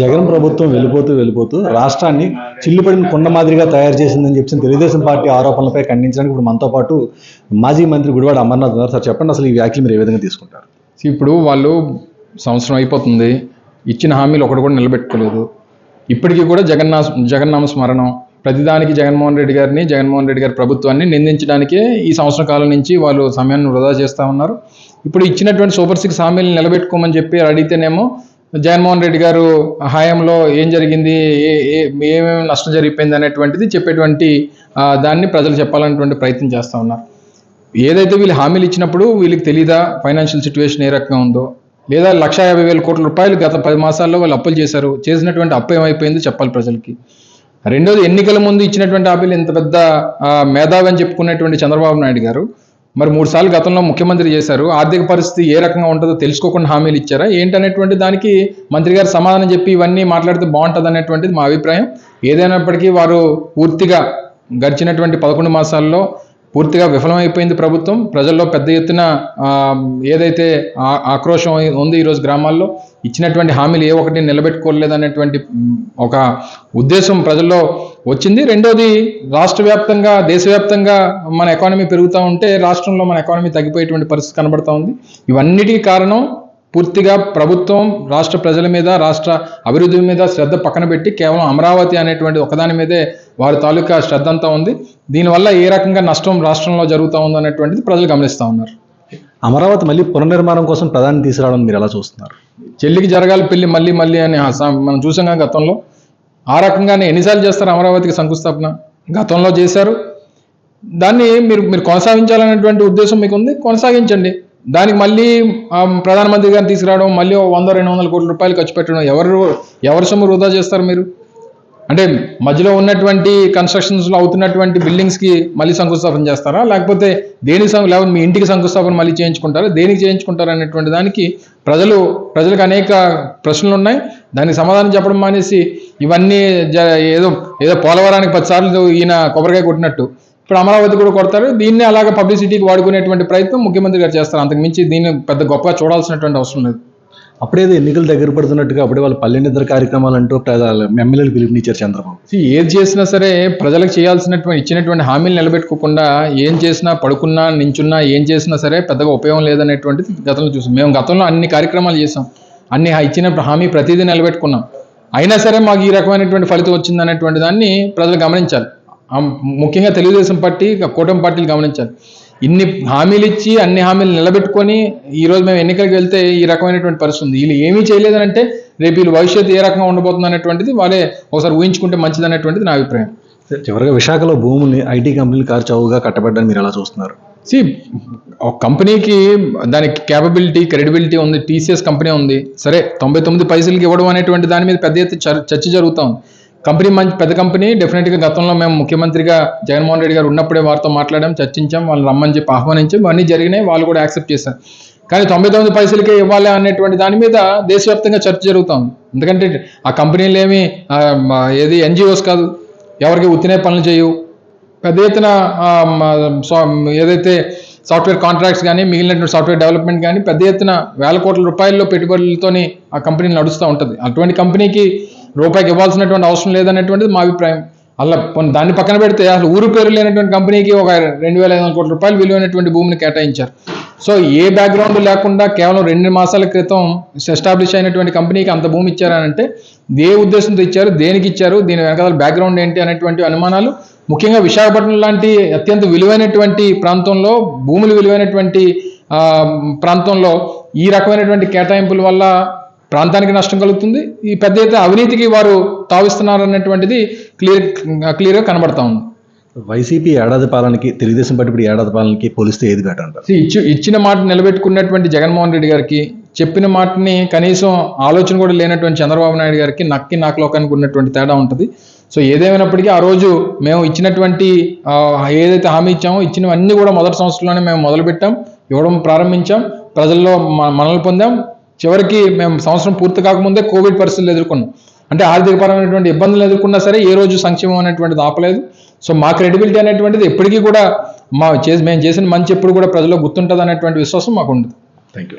జగన్ ప్రభుత్వం వెళ్ళిపోతూ వెళ్ళిపోతూ రాష్ట్రాన్ని చిల్లుపడిన కొండ మాదిరిగా తయారు చేసిందని చెప్పి తెలుగుదేశం పార్టీ ఆరోపణలపై ఖండించడానికి ఇప్పుడు మనతో పాటు మాజీ మంత్రి గుడివాడ అమర్నాథ్ ఉన్నారు. సార్ చెప్పండి అసలు ఈ వ్యాఖ్యలు మీరు ఏ విధంగా తీసుకుంటారు? ఇప్పుడు వాళ్ళు సంవత్సరం అయిపోతుంది. ఇచ్చిన హామీలు ఒకటి కూడా నిలబెట్టుకోలేదు. ఇప్పటికీ కూడా జగన్నా జగన్నామ స్మరణం ప్రతిదానికి జగన్మోహన్ రెడ్డి గారిని జగన్మోహన్ రెడ్డి గారి ప్రభుత్వాన్ని నిందించడానికే ఈ సంవత్సరం కాలం నుంచి వాళ్ళు సమయాన్ని వృధా చేస్తూ ఉన్నారు. ఇప్పుడు ఇచ్చినటువంటి సూపర్ సిక్స్ హామీలను నిలబెట్టుకోమని చెప్పి అడిగితేనేమో జగన్మోహన్ రెడ్డి గారు హయాంలో ఏం జరిగింది ఏ ఏ- ఏమేమి నష్టం జరిగిపోయింది అనేటువంటిది చెప్పేటువంటి దాన్ని ప్రజలు చెప్పాలనేటువంటి ప్రయత్నం చేస్తూ ఉన్నారు. ఏదైతే వీళ్ళు హామీలు ఇచ్చినప్పుడు వీళ్ళకి తెలీదా ఫైనాన్షియల్ సిచ్యువేషన్ ఏ రకంగా ఉందో? లేదా లక్ష యాభై వేల కోట్ల రూపాయలు గత పది మాసాల్లో వాళ్ళు అప్పులు చేశారు చేసినటువంటి అప్పు ఏమైపోయిందో చెప్పాలి ప్రజలకి. రెండోది ఎన్నికల ముందు ఇచ్చినటువంటి హామీలు ఇంత పెద్ద మేధావి అని చెప్పుకునేటువంటి చంద్రబాబు నాయుడు గారు మరి మూడు సార్లు గతంలో ముఖ్యమంత్రి చేశారు. ఆర్థిక పరిస్థితి ఏ రకంగా ఉంటుందో తెలుసుకోకుండా హామీలు ఇచ్చారా? ఏంటనేటువంటి దానికి మంత్రి గారు సమాధానం చెప్పి ఇవన్నీ మాట్లాడితే బాగుంటుంది అనేటువంటిది మా అభిప్రాయం. ఏదైనప్పటికీ వారు పూర్తిగా గడిచినటువంటి పదకొండు మాసాల్లో పూర్తిగా విఫలమైపోయింది ప్రభుత్వం. ప్రజల్లో పెద్ద ఎత్తున ఏదైతే ఆక్రోశం ఉంది ఈరోజు గ్రామాల్లో ఇచ్చినటువంటి హామీలు ఏ ఒకటి నిలబెట్టుకోలేదు అనేటువంటి ఒక ఉద్దేశం ప్రజల్లో వచ్చింది. రెండోది రాష్ట్ర వ్యాప్తంగా దేశవ్యాప్తంగా మన ఎకానమీ పెరుగుతూ ఉంటే రాష్ట్రంలో మన ఎకానమీ తగ్గిపోయేటువంటి పరిస్థితి కనబడుతూ ఉంది. ఇవన్నిటికీ కారణం పూర్తిగా ప్రభుత్వం రాష్ట్ర ప్రజల మీద రాష్ట్ర అభివృద్ధి మీద శ్రద్ధ పక్కన పెట్టి కేవలం అమరావతి అనేటువంటి ఒకదాని మీదే వారి తాలూకా శ్రద్ధ అంతా ఉంది. దీనివల్ల ఏ రకంగా నష్టం రాష్ట్రంలో జరుగుతూ ఉందనేటువంటిది ప్రజలు గమనిస్తూ ఉన్నారు. అమరావతి మళ్ళీ పునర్నిర్మాణం కోసం ప్రధాని తీసుకురావడం మీరు ఎలా చూస్తున్నారు? చెల్లికి జరగాలి పెళ్ళి మళ్ళీ మళ్ళీ అని మనం చూసాం గతంలో. ఆ రకంగానే ఎన్నిసార్లు చేస్తారు అమరావతికి శంకుస్థాపన? గతంలో చేశారు. దాన్ని మీరు మీరు కొనసాగించాలనేటువంటి ఉద్దేశం మీకు ఉంది కొనసాగించండి. దానికి మళ్ళీ ప్రధానమంత్రి గారిని తీసుకురావడం మళ్ళీ వంద రెండు వందల కోట్ల రూపాయలు ఖర్చు పెట్టడం ఎవరు ఎవరి సొమ్ము వృధా చేస్తారు మీరు? అంటే మధ్యలో ఉన్నటువంటి కన్స్ట్రక్షన్స్లో అవుతున్నటువంటి బిల్డింగ్స్కి మళ్ళీ శంకుస్థాపన చేస్తారా? లేకపోతే దేనికి లేకపోతే మీ ఇంటికి శంకుస్థాపన మళ్ళీ చేయించుకుంటారా? దేనికి చేయించుకుంటారా అనేటువంటి దానికి ప్రజలు ప్రజలకు అనేక ప్రశ్నలు ఉన్నాయి. దానికి సమాధానం చెప్పడం మానేసి ఇవన్నీ జ ఏదో ఏదో పోలవరానికి పదిసార్లు ఈయన కొబ్బరికాయ కొట్టినట్టు. ఇప్పుడు అమరావతి కూడా కొడతారు. దీన్ని అలాగే పబ్లిసిటీకి వాడుకునేటువంటి ప్రయత్నం ముఖ్యమంత్రి గారు చేస్తారు. అంతకుమించి దీన్ని పెద్ద గొప్పగా చూడాల్సినటువంటి అవసరం లేదు. అప్పుడేదో ఎన్నికలు దగ్గర పడుతున్నట్టుగా అప్పుడే వాళ్ళు పల్లె నిద్ర కార్యక్రమాలు అంటూ ఎమ్మెల్యేలు పిలుపునిచ్చారు చంద్రబాబు. ఏది చేసినా సరే ప్రజలకు చేయాల్సినటువంటి ఇచ్చినటువంటి హామీలు నిలబెట్టుకోకుండా ఏం చేసినా పడుకున్నా నించున్నా ఏం చేసినా సరే పెద్దగా ఉపయోగం లేదనేటువంటిది గతంలో చూసాం. మేము గతంలో అన్ని కార్యక్రమాలు చేసాం. అన్ని ఇచ్చిన హామీ ప్రతిదీ నిలబెట్టుకున్నాం. అయినా సరే మాకు ఈ రకమైనటువంటి ఫలితం వచ్చింది అనేటువంటి దాన్ని ప్రజలు గమనించాలి. ముఖ్యంగా తెలుగుదేశం పార్టీ కూటమి పార్టీలు గమనించాలి. ఇన్ని హామీలు ఇచ్చి అన్ని హామీలు నిలబెట్టుకొని ఈ రోజు మేము ఎన్నికలకు వెళ్తే ఈ రకమైనటువంటి పరిస్థితి ఉంది. వీళ్ళు ఏమీ చేయలేదనంటే రేపు వీళ్ళు భవిష్యత్తు ఏ రకంగా ఉండబోతుంది అనేటువంటిది వాళ్ళే ఒకసారి ఊహించుకుంటే మంచిది అనేటువంటిది నా అభిప్రాయం. చివరిగా విశాఖలో భూముల్ని ఐటీ కంపెనీలు కారు చౌకగా కట్టబడ్డాన్ని మీరు ఎలా చూస్తున్నారు? సి ఒక కంపెనీకి దానికి క్యాపబిలిటీ క్రెడిబిలిటీ ఉంది టీసీఎస్ కంపెనీ ఉంది. సరే తొంభై తొమ్మిది పైసలకి ఇవ్వడం అనేటువంటి దాని మీద పెద్ద ఎత్తున చర్- చర్చ జరుగుతూ ఉంది. కంపెనీ మంచి పెద్ద కంపెనీ డెఫినెట్గా గతంలో మేము ముఖ్యమంత్రిగా జగన్మోహన్ రెడ్డి గారు ఉన్నప్పుడే వారితో మాట్లాడాం చర్చించాం వాళ్ళు రమ్మని చెప్పి ఆహ్వానించాం అన్నీ జరిగినాయి వాళ్ళు కూడా యాక్సెప్ట్ చేశారు. కానీ తొంభై తొమ్మిది పైసలకే ఇవ్వాలి అనేటువంటి దాని మీద దేశవ్యాప్తంగా చర్చ జరుగుతుంది. ఎందుకంటే ఆ కంపెనీలు ఏమి ఏది ఎన్జిఓస్ కాదు ఎవరికి ఉత్తినే పనులు చేయవు. పెద్ద ఎత్తున ఏదైతే సాఫ్ట్వేర్ కాంట్రాక్ట్స్ కానీ మిగిలినటువంటి సాఫ్ట్వేర్ డెవలప్మెంట్ కానీ పెద్ద ఎత్తున వేల కోట్ల రూపాయల్లో పెట్టుబడులతోని ఆ కంపెనీ నడుస్తూ ఉంటుంది. అటువంటి కంపెనీకి రూపాయికి ఇవ్వాల్సినటువంటి అవసరం లేదనేటువంటిది మా అభిప్రాయం. అలా దాన్ని పక్కన పెడితే అసలు ఊరు పేరు లేనటువంటి కంపెనీకి ఒక రెండు వేల ఐదు వందల కోట్ల రూపాయలు విలువైనటువంటి భూమిని కేటాయించారు. సో ఏ బ్యాక్గ్రౌండ్ లేకుండా కేవలం రెండు మాసాల క్రితం ఎస్టాబ్లిష్ అయినటువంటి కంపెనీకి అంత భూమి ఇచ్చారనంటే ఏ ఉద్దేశంతో ఇచ్చారు దేనికి ఇచ్చారు దీని వెనకాల బ్యాక్గ్రౌండ్ ఏంటి అనేటువంటి అనుమానాలు. ముఖ్యంగా విశాఖపట్నం లాంటి అత్యంత విలువైనటువంటి ప్రాంతంలో భూములు విలువైనటువంటి ప్రాంతంలో ఈ రకమైనటువంటి కేటాయింపుల వల్ల ప్రాంతానికి నష్టం కలుగుతుంది. ఈ పెద్ద ఎత్తున అవినీతికి వారు తావిస్తున్నారు అన్నటువంటిది క్లియర్ క్లియర్గా కనబడతా ఉంది. వైసీపీ ఏడాది పాలనకి తెలుగుదేశం పార్టీ ఇప్పుడు ఏడాది పాలనకి పోలిస్తే ఏది బెటర్ అంటారు? ఇచ్చి ఇచ్చిన మాట నిలబెట్టుకున్నటువంటి జగన్మోహన్ రెడ్డి గారికి చెప్పిన మాటని కనీసం ఆలోచన కూడా లేనటువంటి చంద్రబాబు నాయుడు గారికి నక్కి నాకులోకానికి ఉన్నటువంటి తేడా ఉంటుంది. సో ఏదేమైనప్పటికీ ఆ రోజు మేము ఇచ్చినటువంటి ఏదైతే హామీ ఇచ్చామో ఇచ్చినవన్నీ కూడా మొదటి సంవత్సరంలోనే మేము మొదలుపెట్టాం ఇవ్వడం ప్రారంభించాం ప్రజల్లో మనల్ని పొందాం చివరికి మేము సంవత్సరం పూర్తి కాకముందే కోవిడ్ పరిస్థితులు ఎదుర్కొన్నాం. అంటే ఆర్థికపరమైనటువంటి ఇబ్బందులు ఎదుర్కొన్నా సరే ఏ రోజు సంక్షేమం అనేటువంటిది ఆపలేదు. సో మా క్రెడిబిలిటీ అనేటువంటిది ఎప్పటికీ కూడా మా చేసి మేము చేసిన మంచి ఎప్పుడు కూడా ప్రజల్లో గుర్తుంటుంది అనేటువంటి విశ్వాసం మాకు ఉంది థ్యాంక్ యూ